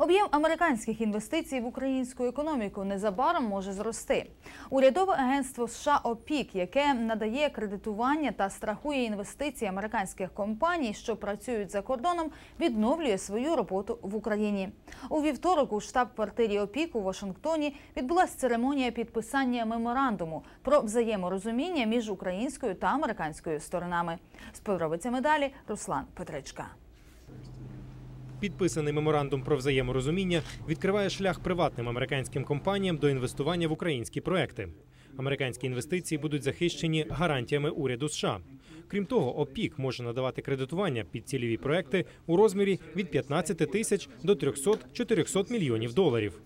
Об'єм американських інвестицій в українську економіку незабаром може зрости. Урядове агентство США ОПІК, яке надає кредитування та страхує інвестиції американських компаній, що працюють за кордоном, відновлює свою роботу в Україні. У вівторок у штаб-квартирі ОПІК у Вашингтоні відбулася церемонія підписання меморандуму про взаєморозуміння між українською та американською сторонами. З подробицями далі Руслан Петричка. Підписаний меморандум про взаєморозуміння відкриває шлях приватним американським компаніям до інвестування в українські проекти. Американські інвестиції будуть захищені гарантіями уряду США. Крім того, ОПІК може надавати кредитування під цільові проекти у розмірі від 15 тисяч до 300-400 мільйонів доларів.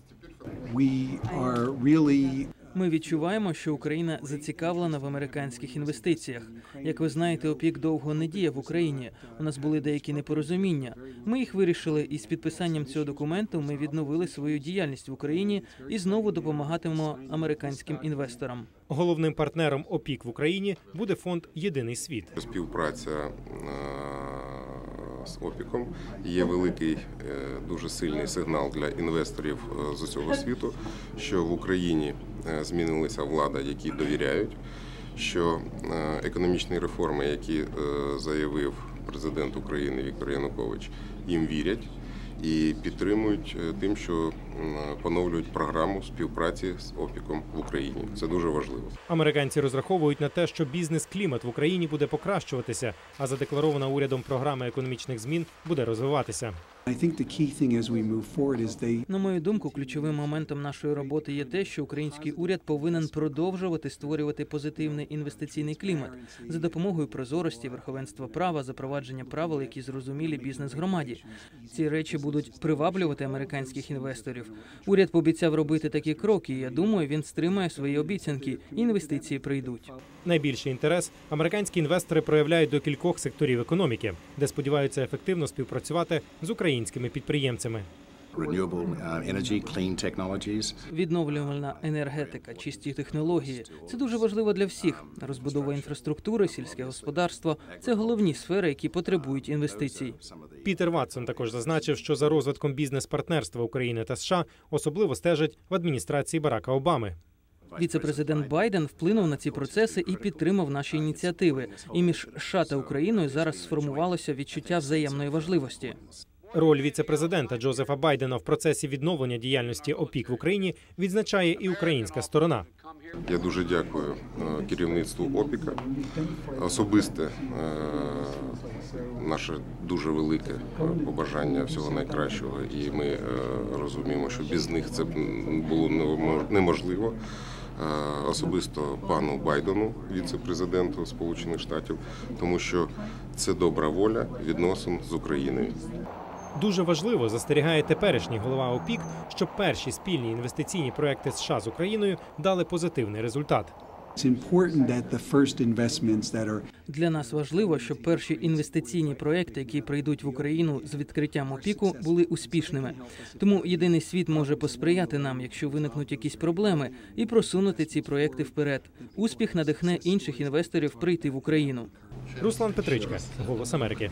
Ми відчуваємо, що Україна зацікавлена в американських інвестиціях. Як ви знаєте, ОПІК довго не діяв в Україні. У нас були деякі непорозуміння. Ми їх вирішили, і з підписанням цього документу ми відновили свою діяльність в Україні і знову допомагатимемо американським інвесторам. Головним партнером ОПІК в Україні буде фонд Єдиний світ. Співпраця е, з ОПІКом є великий, е, дуже сильний сигнал для інвесторів е, з усього світу, що в Україні е, змінилася влада, які довіряють, що економічні реформи, які заявив президент України Віктор Янукович, їм вірять. І підтримують е, тим, що поновлюють програму співпраці з ОПІКом в Україні. Це дуже важливо. Американці розраховують на те, що бізнес-клімат в Україні буде покращуватися, а задекларована урядом програма економічних змін буде розвиватися. I think the key thing as we move forward is they На мою думку, ключовим моментом нашої роботи є те, що український уряд повинен продовжувати створювати позитивний інвестиційний клімат за допомогою прозорості, верховенства права, запровадження правил, які зрозумілі бізнес-громаді. Ці речі будуть приваблювати американських інвесторів. Уряд пообіцяв робити такі кроки. і Я думаю, він стримає свої обіцянки. Інвестиції прийдуть. Найбільший інтерес американські інвестори проявляють до кількох секторів економіки, де сподіваються ефективно співпрацювати з українськими підприємцями. uh. Відновлювальна енергетика, чисті технології це дуже важливо для всіх. Розбудова інфраструктури, сільське господарство це головні сфери, які потребують інвестицій. Пітер Ватсон також зазначив, що за розвитком бізнес-партнерства України та США особливо стежать в адміністрації Барака Обами. Віце-президент Байден вплинув на ці процеси і підтримав наші ініціативи. І між США та Україною зараз сформувалося відчуття взаємної важливості. Роль віце-президента Джозефа Байдена в процесі відновлення діяльності ОПІК в Україні відзначає і українська сторона. Я дуже дякую е, керівництву ОПІКа. Особисте е, наше дуже велике е, побажання всього найкращого, і ми розуміємо, що без них це було неможливо. Особисто пану Байдену, віце-президенту Сполучених Штатів, тому що це добра воля відносин з Україною. Дуже важливо застерігає теперішній голова ОПІК, щоб перші спільні інвестиційні проекти США з Україною дали позитивний результат. Для нас важливо, щоб перші інвестиційні проекти, які прийдуть в Україну з відкриттям опіку, були успішними. Тому єдиний світ може посприяти нам, якщо виникнуть якісь проблеми, і просунути ці проекти вперед. Успіх надихне інших інвесторів прийти в Україну. Руслан Петричка, Голос Америки.